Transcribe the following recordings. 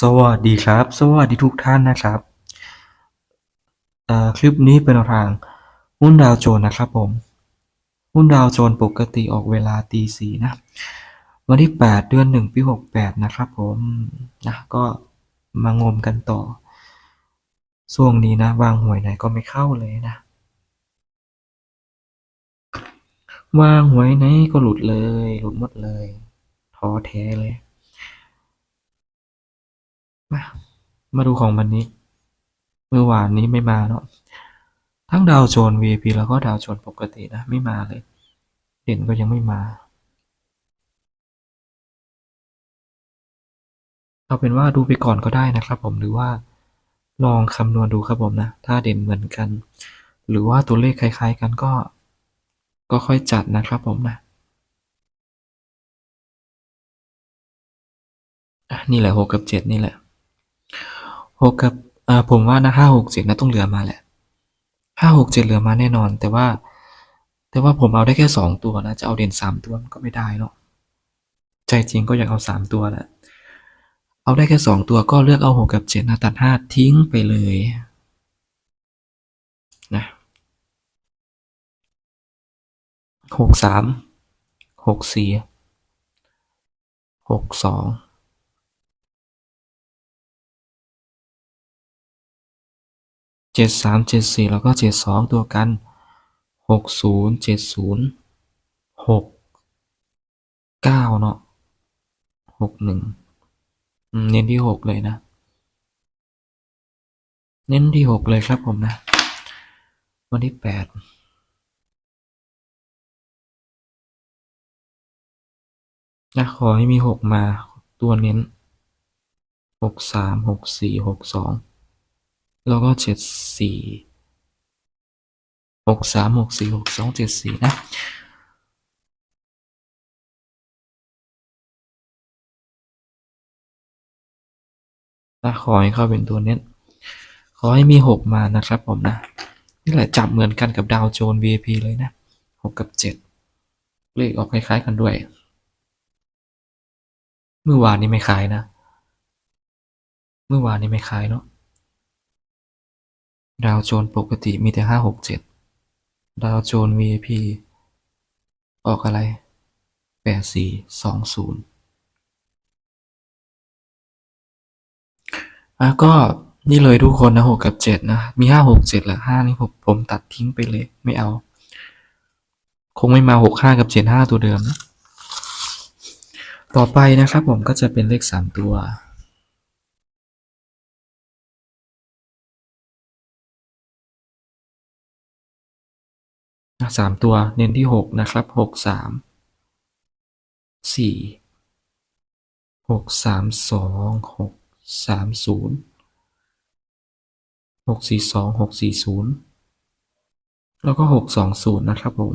สวัสดีครับ สวัสดีทุกท่านนะครับคลิปนี้เป็นทางหุ้นดาวโจน์นะครับผม หุ้นดาวโจน์ปกติออกเวลาตีสี่นะ วันที่ 8 เดือน 1 ปี 68 นะครับผมนะก็มางมกันต่อช่วงนี้นะวางหวยไหนก็ไม่เข้าเลยนะวางหวยไหนก็หลุดเลย หลุดหมดเลยท้อแท้เลย มา มาดูของวันนี้ เมื่อวานนี้ไม่มาเนาะ ทั้งดาวโจน VIP แล้วก็ดาวโจนปกตินะ ไม่มาเลย เด่นก็ยังไม่มาเอาเป็นว่าดูไปก่อนก็ได้นะครับผมหรือว่าลองคำนวณดูครับผมนะ ถ้าเด่นเหมือนกัน หรือว่าตัวเลขคล้าย ๆ กันก็ ก็ค่อยจัดนะครับผมนะนี่แหละหกกับเจ็ดนี่แหละ หกกับอ่าผมว่านะห้าหกเจ็ดนะต้องเหลือมาแหละห้าหกเจ็ดเหลือมาแน่นอน แต่ว่า แต่ว่าผมเอาได้แค่สองตัวนะ จะเอาเด่นสามตัวมันก็ไม่ได้เนาะใจจริงก็อยากเอาสามตัวแหละเอาได้แค่สองตัวก็เลือกเอาหกกับเจ็ดนะตัดห้าทิ้งไปเลยนะหกสามหกสี่หกสอง เจ็ดสามเจ็ดสี่แล้วก็เจ็ดสองตัวกันหกศูนย์เจ็ดศูนย์หกเก้าเนาะหกหนึ่งเน้นที่หกเลยนะ เน้นที่หกเลยครับผมนะ วันที่แปดนะขอให้มีหกมาตัวเน้นหกสามหกสี่หกสอง แล้วก็เจ็ดสี่หกสามหกสี่หกสองเจ็ดสี่นะนะขอให้เข้าเป็นตัวเน้น ขอให้มีหกมานะครับผมนะ นี่แหละจับเหมือนกันกับดาวโจน VIP เลยนะหกกับเจ็ดเลขออกคล้าย ๆ กันด้วย เมื่อวานนี้ไม่คล้ายนะ เมื่อวานนี้ไม่คล้ายเนาะ ดาวโจนส์ปกติมีแต่ห้าหกเจ็ด ดาวโจนส์ VIP ออกอะไร แปดสี่สองศูนย์อะก็นี่เลยทุกคนนะหกกับเจ็ดนะ มีห้าหกเจ็ดแหละห้านี่ผมผมตัดทิ้งไปเลยไม่เอา คงไม่มาหกห้ากับเจ็ดห้าตัวเดิมนะ ต่อไปนะครับผมก็จะเป็นเลขสามตัว สามตัว เน้นที่หกนะครับ หกสาม สี่ หกสามสอง หกสามศูนย์ หกสี่สอง หกสี่ศูนย์ แล้วก็หกสองศูนย์นะครับผม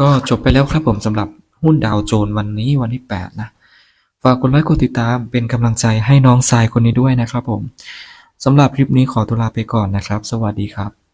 ก็จบไปแล้วครับผมสำหรับหุ้นดาวโจนวันนี้วันที่ 8 นะากกดไลค์กดติดตามเป็นกำลังใจให้น้องทรายคนนี้ด้วยนะครับผมสำหรับคลิปนี้ขอตัวลาไปก่อนนะครับ สวัสดีครับ